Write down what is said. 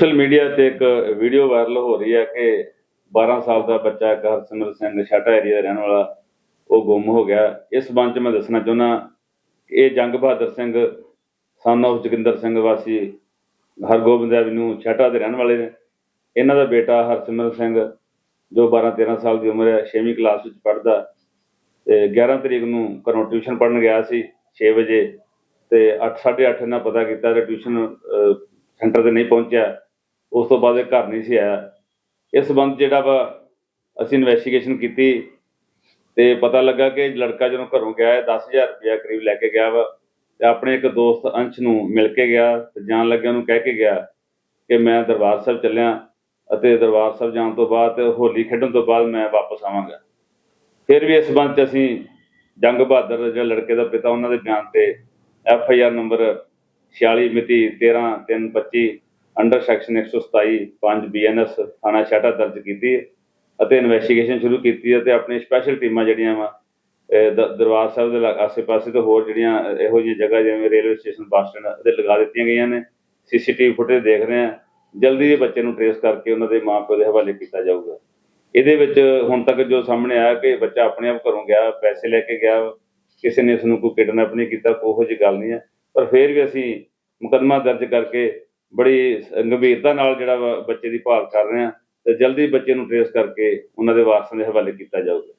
Social media ਤੇ ਇੱਕ video viral ਹੋ ਰਹੀ ਹੈ ਕਿ 12 ਸਾਲ ਦਾ ਬੱਚਾ ਇੱਕ ਹਰਸਿਮਰਤ ਸਿੰਘ ਛਾਟਾ ਏਰੀਆ ਦਾ ਰਹਿਣ ਵਾਲਾ, ਉਹ ਗੁੰਮ ਹੋ ਗਿਆ। ਇਸ ਸੰਬੰਧ ਚ ਮੈਂ ਦੱਸਣਾ ਚਾਹੁੰਦਾ ਕਿ ਇਹ ਜੰਗ ਬਹਾਦਰ ਸਿੰਘ ਸਨ of ਜਗਿੰਦਰ ਸਿੰਘ ਵਾਸੀ, ਹਰਗੋਬਿੰਦ ਐਵਨਿਊ ਛਾਟਾ ਦੇ ਰਹਿਣ ਵਾਲੇ ਨੇ। ਇਹਨਾਂ ਦਾ ਬੇਟਾ ਹਰਸਿਮਰਤ ਸਿੰਘ, ਜੋ 12 13 ਸਾਲ ਦੀ ਉਮਰ ਹੈ 6ਵੀਂ ਕਲਾਸ ਵਿੱਚ ਪੜ੍ਹਦਾ ਤੇ 11 ਤਰੀਕ ਨੂੰ ਘਰੋਂ ਟਿਊਸ਼ਨ ਪੜ੍ਹਨ ਗਿਆ ਸੀ 6 ਵਜੇ। ਤੇ 8:30 ਇਹਨਾਂ ਪਤਾ ਕੀਤਾ ਕਿ ਟਿਊਸ਼ਨ ਸੈਂਟਰ ਤੇ ਨਹੀਂ ਪਹੁੰਚਿਆ। ਉਸ ਤੋਂ ਬਾਅਦ ਇਹ ਘਰ ਨਹੀਂ ਸੀ ਆਇਆ। ਇਸ ਸੰਬੰਧ ਜਿਹੜਾ ਵਾ ਅਸੀਂ ਇਨਵੈਸਟੀਗੇਸ਼ਨ ਕੀਤੀ ਤੇ ਪਤਾ ਲੱਗਾ ਕਿ ਲੜਕਾ ਜਦੋਂ ਘਰੋਂ ਗਿਆ ਹੈ 10000 ਰੁਪਇਆ ਕਰੀਬ ਲੈ ਕੇ ਗਿਆ ਵਾ ਤੇ ਆਪਣੇ ਇੱਕ ਦੋਸਤ ਅੰਸ਼ ਨੂੰ ਮਿਲ ਕੇ ਗਿਆ ਤੇ ਜਾਣ ਲੱਗਿਆ ਉਹਨੂੰ ਕਹਿ ਕੇ ਗਿਆ ਕਿ ਮੈਂ ਦਰਬਾਰ ਸਾਹਿਬ ਚੱਲਿਆ ਅਤੇ ਦਰਬਾਰ ਸਾਹਿਬ ਜਾਣ ਤੋਂ ਬਾਅਦ ਹੋਲੀ ਖੇਡਣ ਤੋਂ ਬਾਅਦ ਮੈਂ ਵਾਪਸ ਆਵਾਂਗਾ। ਫਿਰ ਵੀ ਇਸ ਸੰਬੰਧ ਚ ਅਸੀਂ ਜੰਗ ਬਹਾਦਰ ਜਿਹੜਾ ਲੜਕੇ ਦਾ ਪਿਤਾ ਉਹਨਾਂ ਦੇ ਬਿਆਨ ਤੇ ਐਫ ਆਈ ਆਰ ਨੰਬਰ 46 ਮਿਤੀ 13 325 ਅੰਡਰ ਸੈਕਸ਼ਨ 127 5 ਬੀਐਨਐਸ ਥਾਣਾ ਛਾਟਾ ਦਰਜ ਕੀਤੀ ਅਤੇ ਇਨਵੈਸਟੀਗੇਸ਼ਨ ਸ਼ੁਰੂ ਕੀਤੀ ਹੈ ਤੇ ਆਪਣੀ ਸਪੈਸ਼ਲ ਟੀਮਾਂ ਜਿਹੜੀਆਂ ਵਾ ਦਰਬਾਰ ਸਾਹਿਬ ਦੇ ਲਾ- ਆਸੇ-ਪਾਸੇ ਤੇ ਹੋਰ ਜਿਹੜੀਆਂ ਇਹੋ ਜਿਹੀਆਂ ਜਗ੍ਹਾ ਜਿਵੇਂ ਰੇਲਵੇ ਸਟੇਸ਼ਨ, ਬੱਸ ਸਟੈਂਡ ਤੇ ਲਗਾ ਦਿੱਤੀਆਂ ਗਈਆਂ ਨੇ। ਸੀਸੀਟੀਵੀ ਫੁਟੇਜ ਦੇਖ ਰਹੇ ਹਾਂ। ਜਲਦੀ ਇਹ ਬੱਚੇ ਨੂੰ ਟ੍ਰੇਸ ਕਰਕੇ ਉਹਨਾਂ ਦੇ ਮਾਪਿਆਂ ਦੇ ਹਵਾਲੇ ਕੀਤਾ ਜਾਊਗਾ। ਇਹਦੇ ਵਿੱਚ ਹੁਣ ਤੱਕ ਜੋ ਸਾਹਮਣੇ ਆਇਆ ਕਿ ਬੱਚਾ ਆਪਣੇ ਆਪ ਘਰੋਂ ਗਿਆ, ਪੈਸੇ ਲੈ ਕੇ ਗਿਆ, ਕਿਸੇ ਨੇ ਇਸ ਨੂੰ ਕੋਈ ਕਿਡਨੈਪ ਨਹੀਂ ਕੀਤਾ, ਕੋਈ ਜਿਹੀ ਗੱਲ ਨਹੀਂ ਹੈ। ਪਰ ਫਿਰ ਵੀ ਅਸੀਂ ਮੁਕੱਦਮਾ ਦਰਜ ਕਰਕੇ ਬੜੀ ਗੰਭੀਰਤਾ ਨਾਲ ਜਿਹੜਾ ਵਾ ਬੱਚੇ ਦੀ ਭਾਲ ਕਰ ਰਹੇ ਹਾਂ ਤੇ ਜਲਦੀ ਬੱਚੇ ਨੂੰ ਟ੍ਰੇਸ ਕਰਕੇ ਉਹਨਾਂ ਦੇ ਵਾਰਸਾਂ ਦੇ ਹਵਾਲੇ ਕੀਤਾ ਜਾਊਗਾ।